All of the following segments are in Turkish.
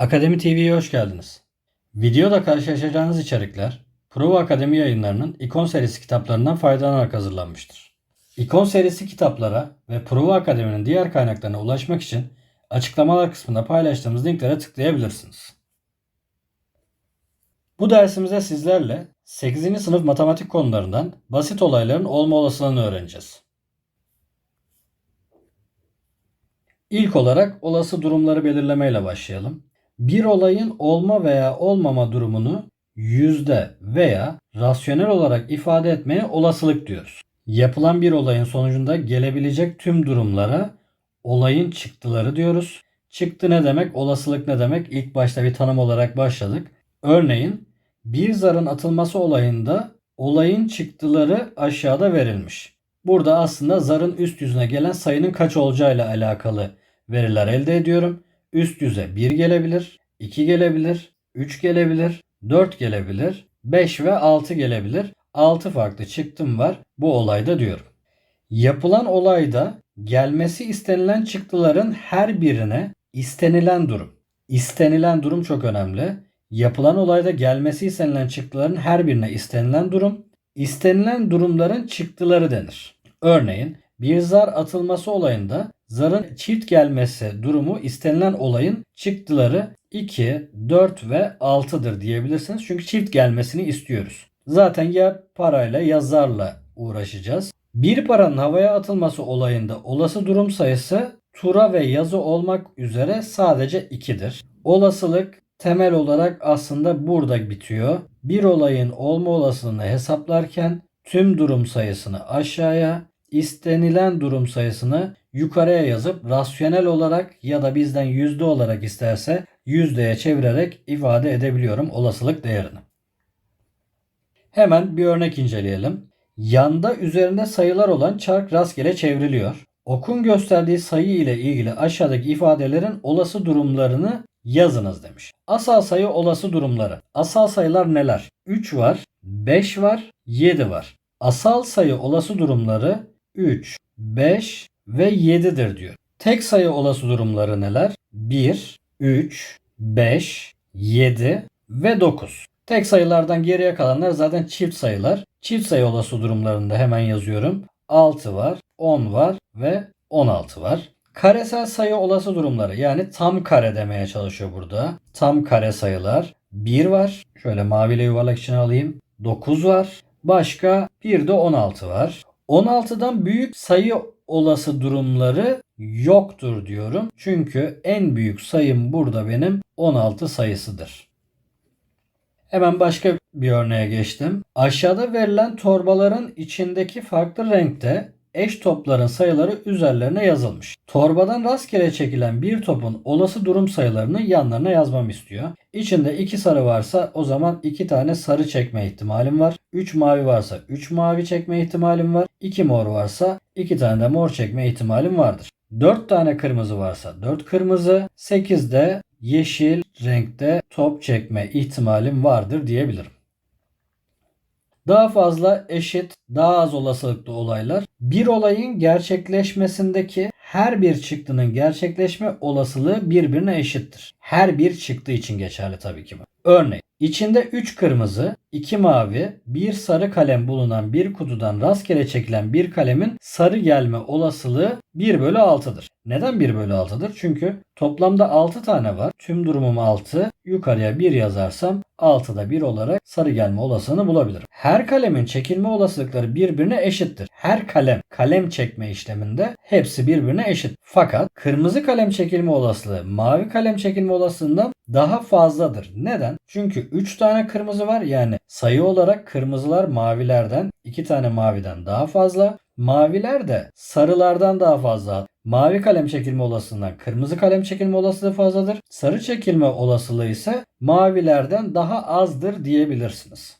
Akademi TV'ye hoş geldiniz. Videoda karşılaşacağınız içerikler Prova Akademi yayınlarının İkon serisi kitaplarından faydalanarak hazırlanmıştır. İkon serisi kitaplara ve Prova Akademi'nin diğer kaynaklarına ulaşmak için açıklamalar kısmında paylaştığımız linklere tıklayabilirsiniz. Bu dersimizde sizlerle 8. sınıf matematik konularından basit olayların olma olasılığını öğreneceğiz. İlk olarak olası durumları belirlemeyle başlayalım. Bir olayın olma veya olmama durumunu yüzde veya rasyonel olarak ifade etmeye olasılık diyoruz. Yapılan bir olayın sonucunda gelebilecek tüm durumlara olayın çıktıları diyoruz. Çıktı ne demek, olasılık ne demek? İlk başta bir tanım olarak başladık. Örneğin bir zarın atılması olayında olayın çıktıları aşağıda verilmiş. Burada aslında zarın üst yüzüne gelen sayının kaç olacağıyla alakalı veriler elde ediyorum. Üst yüze 1 gelebilir, 2 gelebilir, 3 gelebilir, 4 gelebilir, 5 ve 6 gelebilir. 6 farklı çıktım var bu olayda diyorum. Yapılan olayda gelmesi istenilen çıktıların her birine istenilen durum. İstenilen durum çok önemli. Yapılan olayda gelmesi istenilen çıktıların her birine istenilen durum, istenilen durumların çıktıları denir. Örneğin bir zar atılması olayında zarın çift gelmesi durumu istenilen olayın çıktıları 2, 4 ve 6'dır diyebilirsiniz. Çünkü çift gelmesini istiyoruz. Zaten ya parayla ya zarla uğraşacağız. Bir paranın havaya atılması olayında olası durum sayısı tura ve yazı olmak üzere sadece 2'dir. Olasılık temel olarak aslında burada bitiyor. Bir olayın olma olasılığını hesaplarken tüm durum sayısını aşağıya, istenilen durum sayısını yukarıya yazıp rasyonel olarak ya da bizden yüzde olarak isterse yüzdeye çevirerek ifade edebiliyorum olasılık değerini. Hemen bir örnek inceleyelim. Yanda üzerinde sayılar olan çark rastgele çevriliyor. Okun gösterdiği sayı ile ilgili aşağıdaki ifadelerin olası durumlarını yazınız demiş. Asal sayı olası durumları. Asal sayılar neler? 3 var, 5 var, 7 var. Asal sayı olası durumları 3, 5 ve 7'dir diyor. Tek sayı olası durumları neler? 1, 3, 5, 7 ve 9. Tek sayılardan geriye kalanlar zaten çift sayılar. Çift sayı olası durumlarında hemen yazıyorum. 6 var, 10 var ve 16 var. Karesel sayı olası durumları yani tam kare demeye çalışıyor burada. Tam kare sayılar 1 var. Şöyle maviyle yuvarlak içine alayım. 9 var. Başka bir de 16 var. 16'dan büyük sayı olası durumları yoktur diyorum. Çünkü en büyük sayım burada benim 16 sayısıdır. Hemen başka bir örneğe geçtim. Aşağıda verilen torbaların içindeki farklı renkte eş topların sayıları üzerlerine yazılmış. Torbadan rastgele çekilen bir topun olası durum sayılarını yanlarına yazmam istiyor. İçinde 2 sarı varsa o zaman 2 tane sarı çekme ihtimalim var. 3 mavi varsa 3 mavi çekme ihtimalim var. 2 mor varsa 2 tane de mor çekme ihtimalim vardır. 4 tane kırmızı varsa 4 kırmızı, 8 de yeşil renkte top çekme ihtimalim vardır diyebilirim. Daha fazla eşit, daha az olasılıklı olaylar. Bir olayın gerçekleşmesindeki her bir çıktının gerçekleşme olasılığı birbirine eşittir. Her bir çıktı için geçerli tabii ki bu. Örneğin içinde 3 kırmızı, 2 mavi, 1 sarı kalem bulunan bir kutudan rastgele çekilen bir kalemin sarı gelme olasılığı 1 bölü 6'dır. Neden 1 bölü 6'dır? Çünkü toplamda 6 tane var. Tüm durumum 6. Yukarıya 1 yazarsam 6'da 1 olarak sarı gelme olasılığını bulabilirim. Her kalemin çekilme olasılıkları birbirine eşittir. Her kalem kalem çekme işleminde hepsi birbirine eşit. Fakat kırmızı kalem çekilme olasılığı mavi kalem çekilme olasılığından daha fazladır. Neden? Çünkü 3 tane kırmızı var yani sayı olarak kırmızılar mavilerden 2 tane maviden daha fazla. Maviler de sarılardan daha fazla. Mavi kalem çekilme olasılığından kırmızı kalem çekilme olasılığı fazladır. Sarı çekilme olasılığı ise mavilerden daha azdır diyebilirsiniz.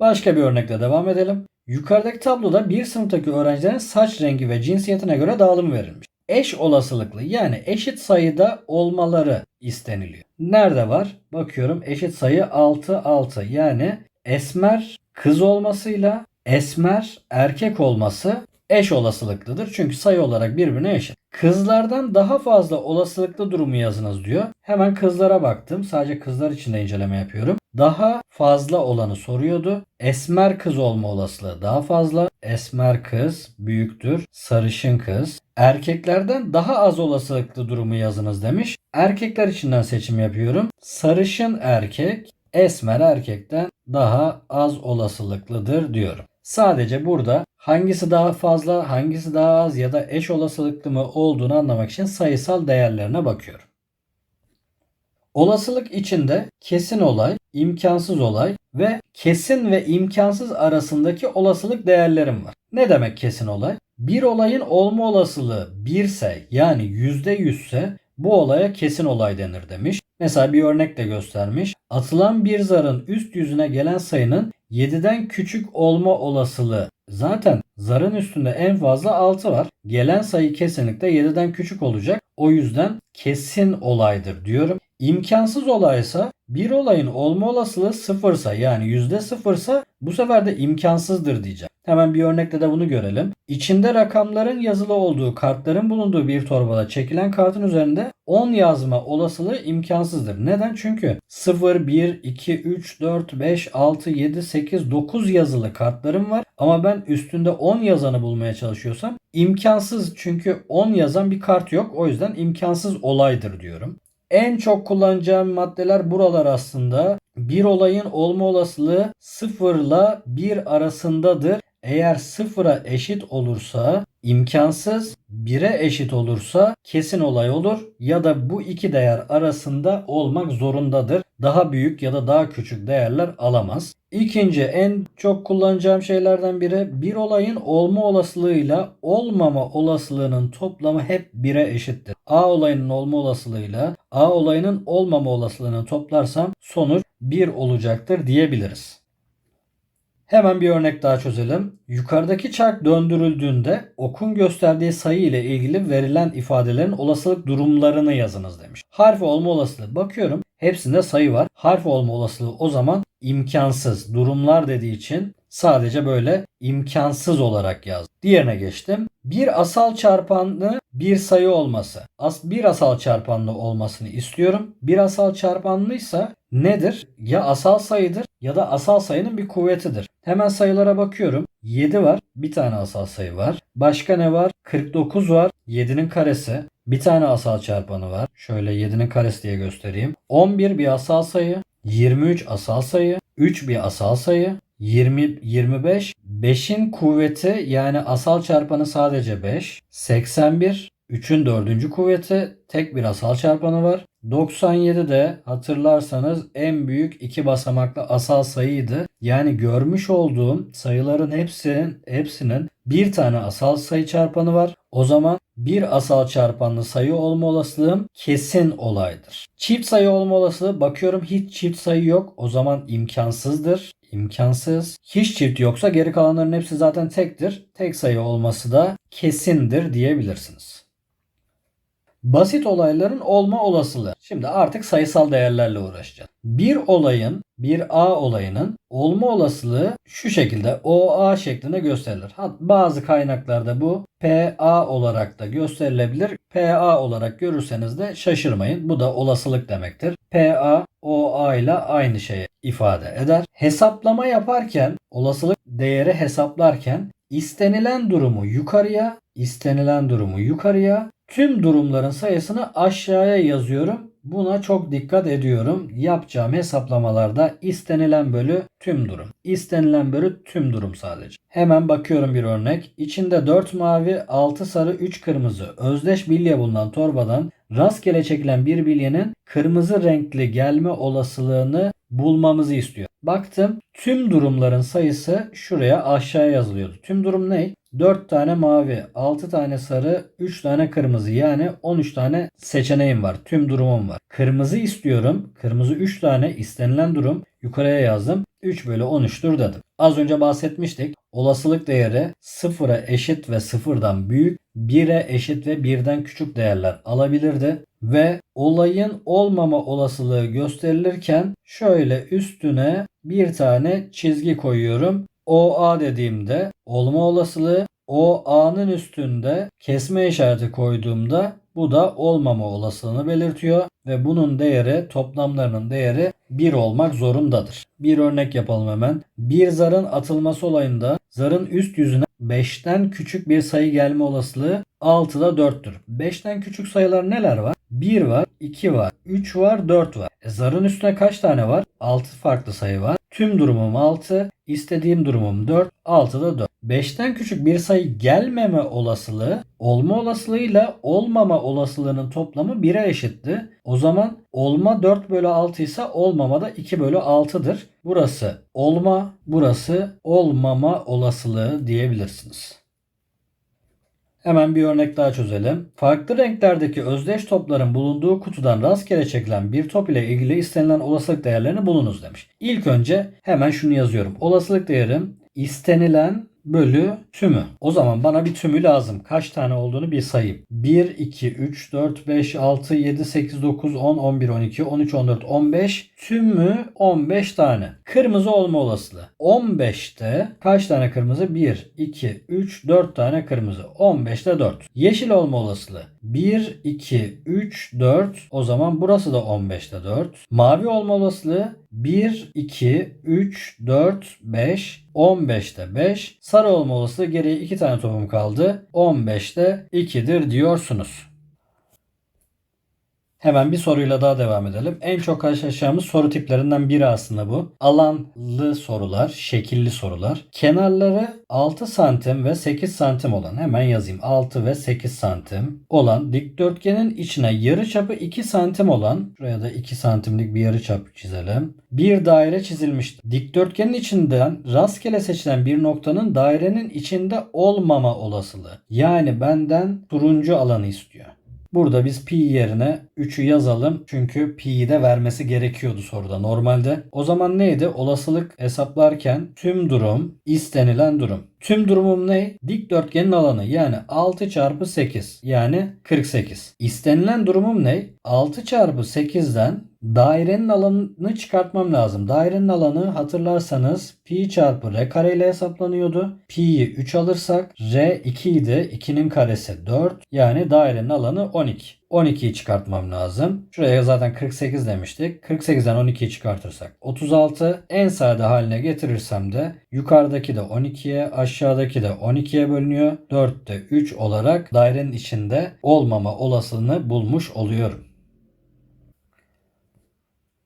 Başka bir örnekle devam edelim. Yukarıdaki tabloda bir sınıftaki öğrencilerin saç rengi ve cinsiyetine göre dağılım verilmiş. Eş olasılıklı yani eşit sayıda olmaları isteniliyor. Nerede var? Bakıyorum eşit sayı 6 6 yani esmer kız olmasıyla esmer erkek olması eş olasılıklıdır. Çünkü sayı olarak birbirine eşit. Kızlardan daha fazla olasılıklı durumu yazınız diyor. Hemen kızlara baktım. Sadece kızlar için de inceleme yapıyorum. Daha fazla olanı soruyordu. Esmer kız olma olasılığı daha fazla. Esmer kız büyüktür. Sarışın kız. Erkeklerden daha az olasılıklı durumu yazınız demiş. Erkekler içinden seçim yapıyorum. Sarışın erkek esmer erkekten daha az olasılıklıdır diyorum. Sadece burada hangisi daha fazla, hangisi daha az ya da eş olasılıklı mı olduğunu anlamak için sayısal değerlerine bakıyorum. Olasılık içinde kesin olay, imkansız olay ve kesin ve imkansız arasındaki olasılık değerlerim var. Ne demek kesin olay? Bir olayın olma olasılığı 1 ise yani %100 ise bu olaya kesin olay denir demiş. Mesela bir örnek de göstermiş. Atılan bir zarın üst yüzüne gelen sayının 7'den küçük olma olasılığı. Zaten zarın üstünde en fazla 6 var. Gelen sayı kesinlikle 7'den küçük olacak. O yüzden kesin olaydır diyorum. İmkansız olaysa bir olayın olma olasılığı sıfırsa yani yüzde sıfırsa bu sefer de imkansızdır diyeceğim. Hemen bir örnekle de bunu görelim. İçinde rakamların yazılı olduğu kartların bulunduğu bir torbada çekilen kartın üzerinde 10 yazma olasılığı imkansızdır. Neden? Çünkü 0, 1, 2, 3, 4, 5, 6, 7, 8, 9 yazılı kartlarım var. Ama ben üstünde 10 yazanı bulmaya çalışıyorsam imkansız çünkü 10 yazan bir kart yok. O yüzden imkansız olaydır diyorum. En çok kullanacağım maddeler buralar aslında. Bir olayın olma olasılığı 0 ile 1 arasındadır. Eğer sıfıra eşit olursa imkansız, 1'e eşit olursa kesin olay olur ya da bu iki değer arasında olmak zorundadır. Daha büyük ya da daha küçük değerler alamaz. İkinci en çok kullanacağım şeylerden biri bir olayın olma olasılığıyla olmama olasılığının toplamı hep 1'e eşittir. A olayının olma olasılığıyla A olayının olmama olasılığını toplarsam sonuç 1 olacaktır diyebiliriz. Hemen bir örnek daha çözelim. Yukarıdaki çark döndürüldüğünde okun gösterdiği sayı ile ilgili verilen ifadelerin olasılık durumlarını yazınız demiş. Harf olma olasılığı bakıyorum. Hepsinde sayı var. Harf olma olasılığı o zaman imkansız. Durumlar dediği için sadece böyle imkansız olarak yazdım. Diğerine geçtim. Bir asal çarpanlı bir sayı olması. As bir asal çarpanlı olmasını istiyorum. Bir asal çarpanlıysa nedir? Ya asal sayıdır ya da asal sayının bir kuvvetidir. Hemen sayılara bakıyorum. 7 var. Bir tane asal sayı var. Başka ne var? 49 var. 7'nin karesi. Bir tane asal çarpanı var. Şöyle 7'nin karesi diye göstereyim. 11 bir asal sayı. 23 asal sayı. 3 bir asal sayı. 20 25 5'in kuvveti yani asal çarpanı sadece 5. 81 3'ün dördüncü kuvveti tek bir asal çarpanı var. 97 de hatırlarsanız en büyük iki basamaklı asal sayıydı. Yani görmüş olduğum sayıların hepsinin hepsinin bir tane asal sayı çarpanı var. O zaman bir asal çarpanlı sayı olma olasılığım kesin olaydır. Çift sayı olma olasılığı bakıyorum hiç çift sayı yok. O zaman imkansızdır. İmkansız. Hiç çift yoksa geri kalanların hepsi zaten tektir. Tek sayı olması da kesindir diyebilirsiniz. Basit olayların olma olasılığı. Şimdi artık sayısal değerlerle uğraşacağız. Bir olayın, bir A olayının olma olasılığı şu şekilde OA şeklinde gösterilir. Bazı kaynaklarda bu PA olarak da gösterilebilir. PA olarak görürseniz de şaşırmayın. Bu da olasılık demektir. PA OA ile aynı şeyi ifade eder. Hesaplama yaparken olasılık değeri hesaplarken istenilen durumu yukarıya, istenilen durumu yukarıya, Tüm durumların sayısını aşağıya yazıyorum. Buna çok dikkat ediyorum. Yapacağım hesaplamalarda istenilen bölü tüm durum. İstenilen bölü tüm durum sadece. Hemen bakıyorum bir örnek. İçinde 4 mavi, 6 sarı, 3 kırmızı özdeş bilye bulunan torbadan rastgele çekilen bir bilyenin kırmızı renkli gelme olasılığını bulmamızı istiyor. Baktım tüm durumların sayısı şuraya aşağıya yazılıyordu. Tüm durum ne? 4 tane mavi, 6 tane sarı, 3 tane kırmızı. Yani 13 tane seçeneğim var. Tüm durumum var. Kırmızı istiyorum. Kırmızı 3 tane istenilen durum. Yukarıya yazdım. 3 bölü 13'tür dedim. Az önce bahsetmiştik. Olasılık değeri 0'a eşit ve 0'dan büyük, 1'e eşit ve 1'den küçük değerler alabilirdi. Ve olayın olmama olasılığı gösterilirken şöyle üstüne bir tane çizgi koyuyorum. OA dediğimde olma olasılığı o A'nın üstünde kesme işareti koyduğumda bu da olmama olasılığını belirtiyor ve bunun değeri toplamlarının değeri 1 olmak zorundadır. Bir örnek yapalım hemen. Bir zarın atılması olayında zarın üst yüzüne 5'ten küçük bir sayı gelme olasılığı 6'da 4'tür. 5'ten küçük sayılar neler var? 1 var, 2 var, 3 var, 4 var. E, zarın üstüne kaç tane var? 6 farklı sayı var. Tüm durumum 6, istediğim durumum 4, 6'da 4. 5'ten küçük bir sayı gelmeme olasılığı olma olasılığıyla olmama olasılığının toplamı 1'e eşitti. O zaman olma 4 bölü 6 ise olmama da 2 bölü 6'dır. Burası olma, burası olmama olasılığı diyebilirsiniz. Hemen bir örnek daha çözelim. Farklı renklerdeki özdeş topların bulunduğu kutudan rastgele çekilen bir top ile ilgili istenilen olasılık değerlerini bulunuz demiş. İlk önce hemen şunu yazıyorum. Olasılık değerim istenilen bölü tümü. O zaman bana bir tümü lazım. Kaç tane olduğunu bir sayayım. 1, 2, 3, 4, 5, 6, 7, 8, 9, 10, 11, 12, 13, 14, 15. Tümü 15 tane. Kırmızı olma olasılığı. 15'te kaç tane kırmızı? 1, 2, 3, 4 tane kırmızı. 15'te 4. Yeşil olma olasılığı. 1, 2, 3, 4. O zaman burası da 15'te 4. Mavi olma olasılığı 1, 2, 3, 4, 5. 15'te 5. Sarı olma olasılığı geriye 2 tane topum kaldı. 15'te 2'dir diyorsunuz. Hemen bir soruyla daha devam edelim. En çok karşılaşacağımız soru tiplerinden biri aslında bu. Alanlı sorular, şekilli sorular. Kenarları 6 santim ve 8 santim olan hemen yazayım. 6 ve 8 santim olan dikdörtgenin içine yarı çapı 2 santim olan şuraya da 2 santimlik bir yarı çap çizelim. Bir daire çizilmiştir. Dikdörtgenin içinden rastgele seçilen bir noktanın dairenin içinde olmama olasılığı. Yani benden turuncu alanı istiyor. Burada biz pi yerine 3'ü yazalım. Çünkü pi'yi de vermesi gerekiyordu soruda normalde. O zaman neydi? Olasılık hesaplarken tüm durum, istenilen durum. Tüm durumum ne? Dikdörtgenin alanı yani 6 çarpı 8 yani 48. İstenilen durumum ne? 6 çarpı 8'den dairenin alanını çıkartmam lazım. Dairenin alanı hatırlarsanız pi çarpı r kare ile hesaplanıyordu. Pi'yi 3 alırsak r 2 idi. 2'nin karesi 4. Yani dairenin alanı 12. 12'yi çıkartmam lazım. Şuraya zaten 48 demiştik. 48'den 12'yi çıkartırsak 36. En sade haline getirirsem de yukarıdaki de 12'ye aşağıdaki de 12'ye bölünüyor. 4'te 3 olarak dairenin içinde olmama olasılığını bulmuş oluyorum.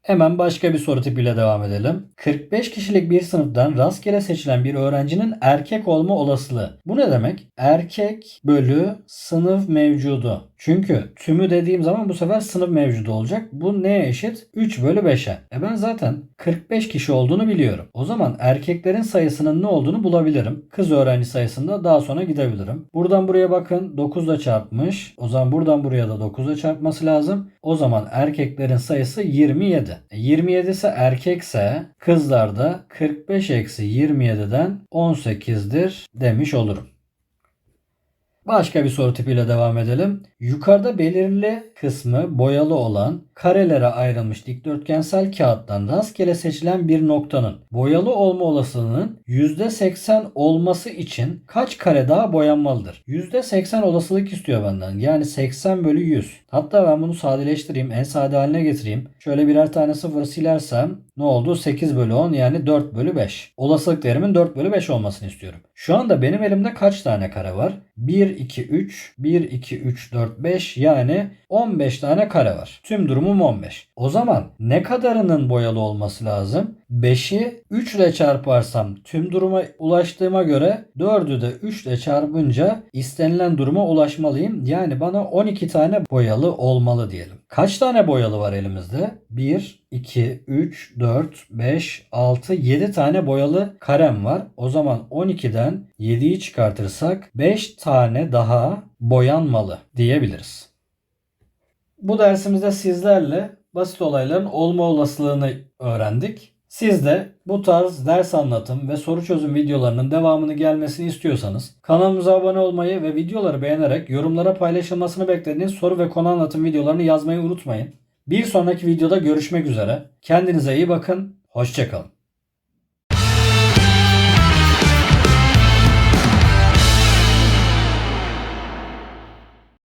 Hemen başka bir soru tipiyle devam edelim. 45 kişilik bir sınıftan rastgele seçilen bir öğrencinin erkek olma olasılığı. Bu ne demek? Erkek bölü sınıf mevcudu. Çünkü tümü dediğim zaman bu sefer sınıf mevcudu olacak. Bu neye eşit? 3 bölü 5'e. E ben zaten 45 kişi olduğunu biliyorum. O zaman erkeklerin sayısının ne olduğunu bulabilirim. Kız öğrenci sayısında daha sonra gidebilirim. Buradan buraya bakın 9 ile çarpmış. O zaman buradan buraya da 9 ile çarpması lazım. O zaman erkeklerin sayısı 27. E 27 ise erkekse kızlarda 45 eksi 27'den 18'dir demiş olurum. Başka bir soru tipiyle devam edelim. Yukarıda belirli kısmı boyalı olan karelere ayrılmış dikdörtgensel kağıttan rastgele seçilen bir noktanın boyalı olma olasılığının %80 olması için kaç kare daha boyanmalıdır? %80 olasılık istiyor benden. Yani 80 bölü 100. Hatta ben bunu sadeleştireyim. En sade haline getireyim. Şöyle birer tane sıfır silersem ne oldu? 8 bölü 10 yani 4 bölü 5. Olasılık değerimin 4 bölü 5 olmasını istiyorum. Şu anda benim elimde kaç tane kare var? 1, 2, 3, 1, 2, 3, 4, 5 yani 15 tane kare var. Tüm durumum 15. O zaman ne kadarının boyalı olması lazım? 5'i 3 ile çarparsam tüm duruma ulaştığıma göre 4'ü de 3 ile çarpınca istenilen duruma ulaşmalıyım. Yani bana 12 tane boyalı olmalı diyelim. Kaç tane boyalı var elimizde? 1, 2, 3, 4, 5, 6, 7 tane boyalı karem var. O zaman 12'den 7'yi çıkartırsak 5 tane daha boyanmalı diyebiliriz. Bu dersimizde sizlerle basit olayların olma olasılığını öğrendik. Siz de bu tarz ders anlatım ve soru çözüm videolarının devamını gelmesini istiyorsanız kanalımıza abone olmayı ve videoları beğenerek yorumlara paylaşılmasını beklediğiniz soru ve konu anlatım videolarını yazmayı unutmayın. Bir sonraki videoda görüşmek üzere. Kendinize iyi bakın. Hoşçakalın.